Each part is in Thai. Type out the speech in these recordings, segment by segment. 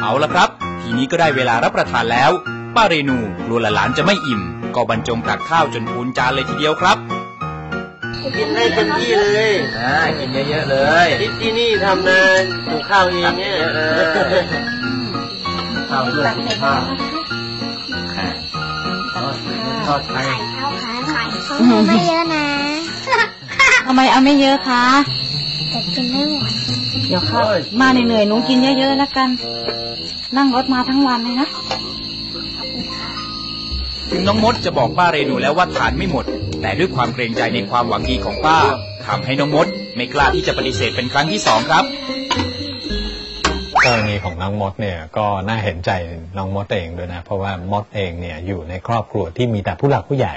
เอาละครับ ทีนี้ก็ได้เวลารับประทานแล้ว ป้าเรนูกลัวหลานๆจะไม่อิ่ม ก็บรรจงตักข้าวจนพูนจานเลยทีเดียวครับ กินให้เต็มที่เลยอ่ากินเยอะๆเลยที่ที่นี่ทำนาปลูกข้าวเองเนี่ยข้าวด้วยสุขภาพทอดไข่ข้าวขาไข่เขาไม่เยอะนะทำไมเอาไม่เยอะคะ เดี๋ยวข้าวมาเหนื่อยๆหนูกินเยอะๆแล้วกัน นั่งรถมาทั้งวันเลยนะถึงน้องมดจะบอกป้าเรนูแล้วว่าทานไม่หมด แต่ด้วยความเกรงใจในความหวังดีของป้าทำให้น้องมด ไม่กล้าที่จะปฏิเสธเป็นครั้งที่สองครับกรณีของน้องมดเนี่ยก็น่าเห็นใจน้องมดเองด้วยนะ เพราะว่ามดเองเนี่ยอยู่ในครอบครัวที่มีแต่ผู้หลักผู้ใหญ่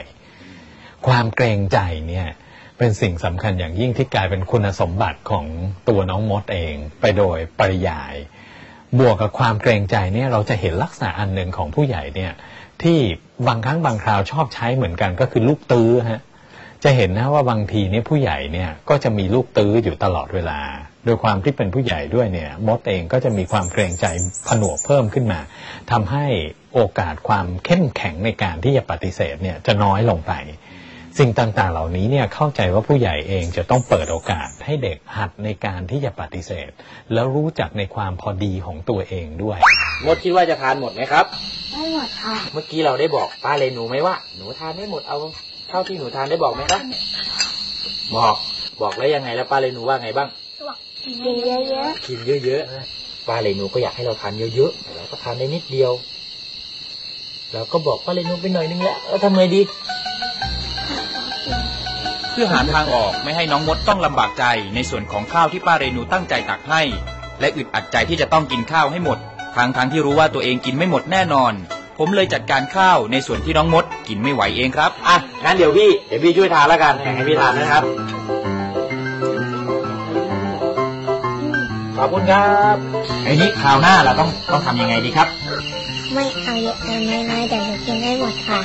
ความเกรงใจเนี่ย เป็นสิ่งสำคัญอย่างยิ่งที่กลายเป็นคุณสมบัติของตัวน้องมดเองไปโดยปริยาย บวกกับความเกรงใจเนี่ยเราจะเห็นลักษณะอันหนึ่งของผู้ใหญ่เนี่ยที่บางครั้งบางคราวชอบใช้เหมือนกันก็คือลูกตื้อฮะจะเห็นนะว่าบางทีเนี่ยผู้ใหญ่เนี่ยก็จะมีลูกตื้ออยู่ตลอดเวลา โดยความที่เป็นผู้ใหญ่ด้วยเนี่ยมดเองก็จะมีความเกรงใจผนวกเพิ่มขึ้นมาทำให้โอกาสความเข้มแข็งในการที่จะปฏิเสธเนี่ยจะน้อยลงไป สิ่งต่างๆ เหล่านี้เนี่ยเข้าใจว่าผู้ใหญ่เองจะต้องเปิดโอกาสให้เด็กหัดในการที่จะปฏิเสธ แล้วรู้จักในความพอดีของตัวเองด้วย มดคิดว่าจะทานหมดไหมครับ ไม่หมดค่ะ เมื่อกี้เราได้บอกป้าเรนูไหมว่าหนูทานไม่หมดเอาเท่าที่หนูทานได้บอกไหมครับบอกบอกแล้วยังไงแล้วป้าเรนูว่าไงบ้างกินเยอะกินเยอะๆป้าเรนูก็อยากให้เราทานเยอะๆแต่เราก็ทานได้นิดเดียวเราก็บอกป้าเรนูไปหน่อยนึงแล้วแล้วทำไงดี เพื่อหาทางออกไม่ให้น้องมดต้องลำบากใจในส่วนของข้าวที่ป้าเรนูตั้งใจตักให้ และอึดอัดใจที่จะต้องกินข้าวให้หมดทางทางๆที่รู้ว่าตัวเองกินไม่หมดแน่นอน ผมเลยจัดการข้าวในส่วนที่น้องมดกินไม่ไหวเองครับอะงั้นเดี๋ยวพี่เดี๋ยวพี่ช่วยทานแล้วกันแบ่งให้พี่ทานนะครับขอบคุณครับไอ้นี้คราวหน้าเราต้องต้องทำยังไงดีครับๆไม่เอาเยอะเอาน้อยๆแต่หนูกินได้หมดค่ะ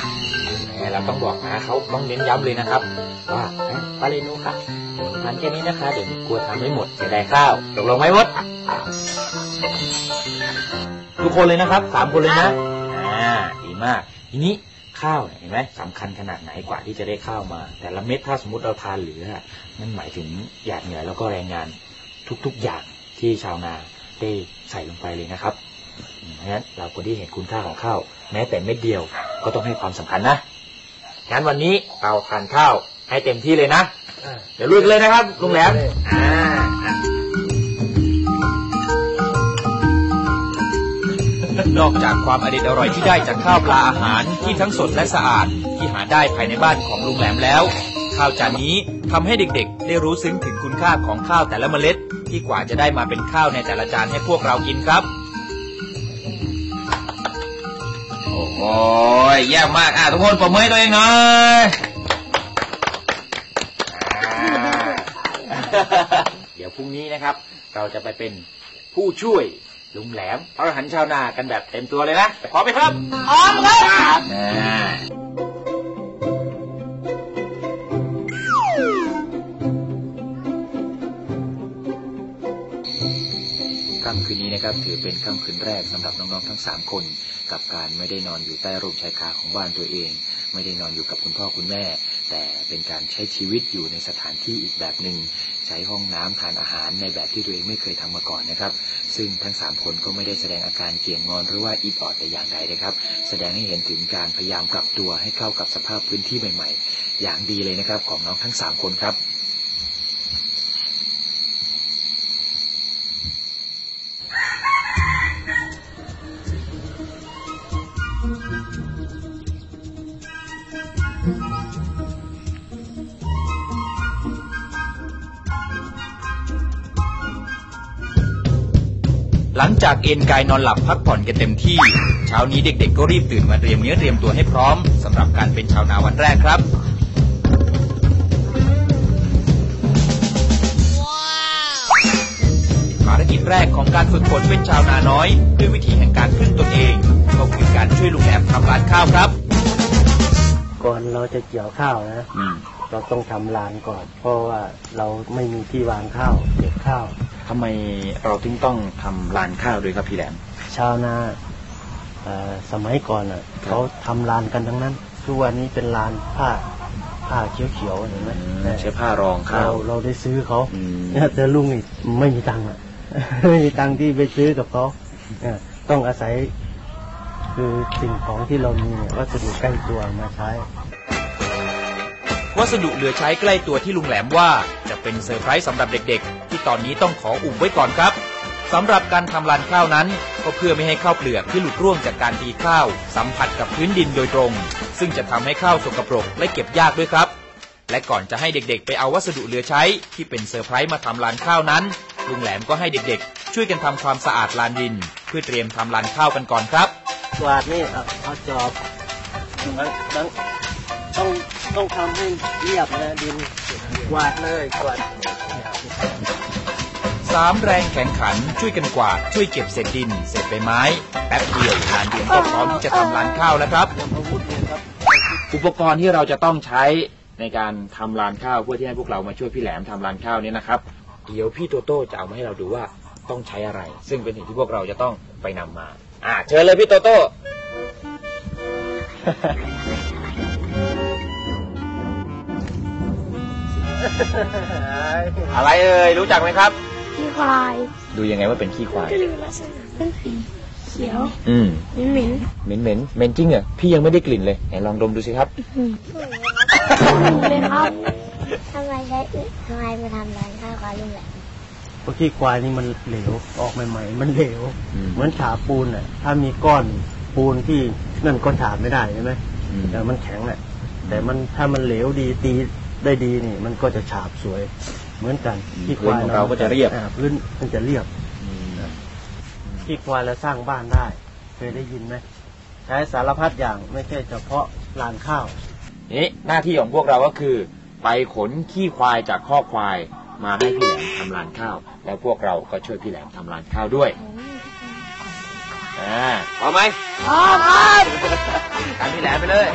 แหมเราต้องบอกนะเขาต้องเน้นย้ำเลยนะครับ ว่าเอ้ย ปาเรนูค่ะทานแค่นี้นะคะ เดี๋ยวกลัวทานไม่หมดเสียดายข้าวตกลงไหมมด ทุกคนเลยนะครับสามคนเลยนะ อ่า ดีมาก ทีนี้ข้าวเห็นไหมสำคัญขนาดไหนกว่าที่จะได้ข้าวมา แต่ละเม็ดถ้าสมมติเราทานเหลือนั่นหมายถึงหยาดเหงื่อแล้วก็แรงงานทุกๆอย่างที่ชาวนาได้ใส่ลงไปเลยนะครับเพราะฉะนั้นเราควรที่เห็นคุณค่าของข้าวแม้แต่เม็ดเดียวก็ต้องให้ความสำคัญนะงั้นวันนี้เราทานข้าว ให้เต็มที่เลยนะ เดี๋ยวลุยกันเลยนะครับ ลุงแหลมอ่านอกจากความอร่อยอร่อยที่ได้จากข้าวปลาอาหารที่ทั้งสดและสะอาดที่หาได้ภายในบ้านของลุงแหลมแล้ว ข้าวจานนี้ทำให้เด็กๆ ได้รู้ซึ้งถึงคุณค่าของข้าวแต่ละเมล็ด ที่กว่าจะได้มาเป็นข้าวในแต่ละจานให้พวกเรากินครับ โอ้โหแย่มากอะทุกคนปรบมือให้ตัวเองหน่อย เดี๋ยวพรุ่งนี้นะครับ เราจะไปเป็นผู้ช่วยลุงแหลมพระอรหันต์ชาวนากันแบบเต็มตัวเลยนะพร้อมไหมครับพร้อมครับอ่าค่ำคืนนี้นะครับถือเป็นค่ำคืนแรกสำหรับน้องๆทั้งสามคน กับการไม่ได้นอนอยู่ใต้ร่มชายคาของบ้านตัวเอง ไม่ได้นอนอยู่กับคุณพ่อคุณแม่ แต่เป็นการใช้ชีวิตอยู่ในสถานที่อีกแบบหนึ่งใช้ห้องน้ำทานอาหารในแบบที่ตัวเองไม่เคยทำมาก่อนนะครับ ซึ่งทั้งสามคนก็ไม่ได้แสดงอาการเกี่ยงงอนหรือว่าอิดออดแต่อย่างใดนะครับ แสดงให้เห็นถึงการพยายามปรับตัวให้เข้ากับสภาพพื้นที่ใหม่ ๆ อย่างดีเลยนะครับของน้องทั้งสามคนครับ หลังจากเอนกายนอนหลับพักผ่อนกันเต็มที่ เช้านี้เด็กๆ ก็รีบตื่นมาเตรียมเนื้อเตรียมตัวให้พร้อมสำหรับการเป็นชาวนาวันแรกครับ ภารกิจแรกของการฝึกฝนเป็นชาวนาน้อย ด้วยวิธีแห่งการพึ่งตนเองก็คือการช่วยลุงแหลมทำร้านข้าวครับ ก่อนเราจะเกี่ยวข้าวนะ เราต้องทำลานก่อน เพราะว่าเราไม่มีที่วางข้าวเก็บข้าว ทำไมเราถึงต้องทำลานข้าวด้วยครับพี่แหลม ชาวนาเอ่อสมัยก่อนอะเขาทำลานกันทั้งนั้น ทุกวันนี้เป็นลานผ้าผ้าเขียวๆเห็นไหมใช้ผ้ารองข้าเราวเราได้ซื้อเขาอืมเนี่ยแต่ลุงนี่ไม่มีตังค์อะไม่มีตังค์ที่ไปซื้อกับเขาเออต้องอาศัยคือสิ่งของที่เรามีเนี่ยวัสดุใกล้ตัวมาใช้ วัสดุเหลือใช้ใกล้ตัวที่ลุงแหลมว่าจะ เป็นเซอร์ไพรส์สำหรับเด็กๆ ที่ตอนนี้ต้องขออุบไว้ก่อนครับสำหรับการทำลานข้าวนั้น ก็เพื่อไม่ให้ข้าวเปลือกที่หลุดร่วงจากการตีข้าว สัมผัสกับพื้นดินโดยตรง ซึ่งจะทำให้ข้าวสกปรกและเก็บยากด้วยครับ และก่อนจะให้เด็กๆ ไปเอาวัสดุเหลือใช้ ที่เป็นเซอร์ไพรส์มาทำลานข้าวนั้นลุงแหลมก็ให้เด็กๆ ช่วยกันทำความสะอาดลานดิน เพื่อเตรียมทำลานข้าวกันก่อนครับกวาดนี่เอาเอจอบต้องต้องต้องทำให้เรียบนะดิน กวาดเลยกวาดสามแรงแข่งขันช่วยกันกวาดช่วยเก็บเศษดินเศษใบไม้แป๊บเดียวลานดินก็พร้อมที่จะทำลานข้าวแล้วครับอาวุธเนี่ยครับ อุปกรณ์ที่เราจะต้องใช้ในการทำลานข้าวเพื่อที่ให้พวกเรามาช่วยพี่แหลมทำลานข้าวเนี่ยนะครับ เดี๋ยวพี่โตโต้จะเอามาให้เราดูว่าต้องใช้อะไร ซึ่งเป็นสิ่งที่พวกเราจะต้องไปนำมา อ่าเชิญเลยพี่โตโต้ อะไรเอ่ยรู้จักไหมครับ ขี้ควายดูยังไงว่าเป็นขี้ควาย ก็ดูลักษณะเป็นสีเขียวอืมเหม็นเหม็นเหม็นเหม็นจริงเหรอพี่ยังไม่ได้กลิ่นเลยไหนลองดมดูสิครับๆเลยครับทำไมใช้ทำไมมาทำร้านข้าวกับลุงแหละเพราะขี้ควายนี่มันเหลวออกใหม่ๆ มันเหลว อืมเหมือนฉาบปูนอะ ถ้ามีก้อนปูนที่นั่นก็ฉาบไม่ได้ใช่ไหมอืมแต่มันแข็งแหละแต่มันถ้ามันเหลวดีตี ได้ดีนี่ มันก็จะฉาบสวยเหมือนกันขี้คพื้นวายของเราก็จะเรียบอ่าพื้นมันจะเรียบขี้ควายแล้วสร้างบ้านได้ เคยได้ยินไหมใช้สารพัดอย่างไม่ใช่เฉพาะลานข้าวนี่หน้าที่ของพวกเราก็คือ ไปขนขี้ควายจากข้อกควายมาให้พี่แหลมทำลานข้าว แล้วพวกเราก็ช่วยพี่แหลมทำลานข้าวด้วยอ่าพร้อมไหมพร้อมครับตามพี่แหลมไปเลย